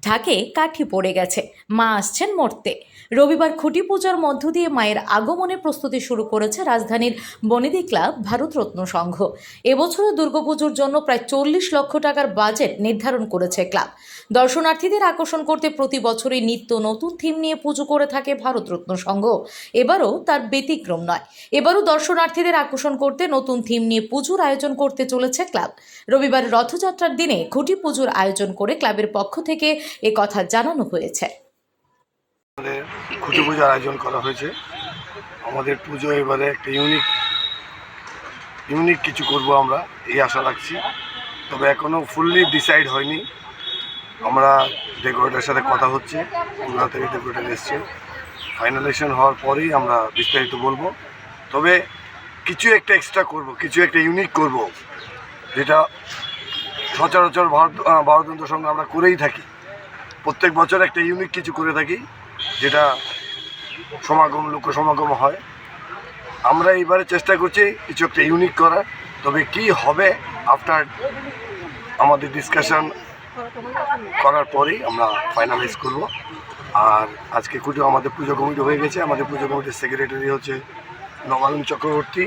ঢাকে কাঠি পড়ে গেছে। মা আসছেন মরতে। রবিবার খুঁটি পূজার মধ্য দিয়ে মায়ের আগমনের প্রস্তুতি শুরু করেছে রাজধানীর বনেদি ক্লাব, ভারতরত্ন সংঘ। এবছরও দুর্গাপুজোর জন্য প্রায় চল্লিশ লক্ষ টাকার বাজেট নির্ধারণ করেছে ক্লাব। দর্শনার্থীদের আকর্ষণ করতে প্রতি বছরই নিত্য নতুন থিম নিয়ে পুজো করে থাকে ভারতরত্ন সংঘ। এবারও তার ব্যতিক্রম নয়। এবারও দর্শনার্থীদের আকর্ষণ করতে নতুন থিম নিয়ে পুজোর আয়োজন করতে চলেছে ক্লাব। রবিবার রথযাত্রার দিনে খুঁটি পুজোর আয়োজন করে ক্লাবের পক্ষ থেকে কথা জানানো হয়েছে। আমাদের খুঁটি পুজোর আয়োজন করা হয়েছে। আমাদের পুজো এবারে একটা ইউনিক ইউনিক কিছু করব আমরা এই আশা রাখছি। তবে এখনও ফুললি ডিসাইড হয়নি। আমরা ডেকোরেটের সাথে কথা হচ্ছে কলকাতা থেকে ডেকোরেটার এসছে। ফাইনালাইজেশন হওয়ার পরেই আমরা বিস্তারিত বলব। তবে কিছু একটা এক্সট্রা করব কিছু একটা ইউনিক করব যেটা সচরাচর ভারত আহ, ভারততন্ত্র সঙ্গে আমরা করেই থাকি। প্রত্যেক বছর একটা ইউনিক কিছু করে থাকি, যেটা সমাগম, লোক সমাগম হয়। আমরা এইবারে চেষ্টা করছি কিছু একটা ইউনিক করার, তবে কি হবে আফটার আমাদের ডিসকাশন করার পরেই আমরা ফাইনালাইজ করব। আর আজকে কুটু আমাদের পুজো কমিটি হয়ে গেছে, আমাদের পুজো কমিটির সেক্রেটারি হচ্ছে নবায়ন চক্রবর্তী,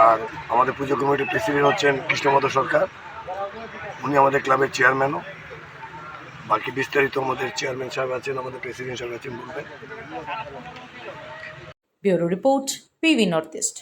আর আমাদের পুজো কমিটির প্রেসিডেন্ট হচ্ছেন কৃষ্ণমদ সরকার। উনি আমাদের ক্লাবের চেয়ারম্যানও বাকি বিস্তারিত আমাদের চেয়ারম্যান সাহেব আছেন, আমাদের প্রেসিডেন্ট সাহেব আছেন বলবেন। Bureau report PV North East.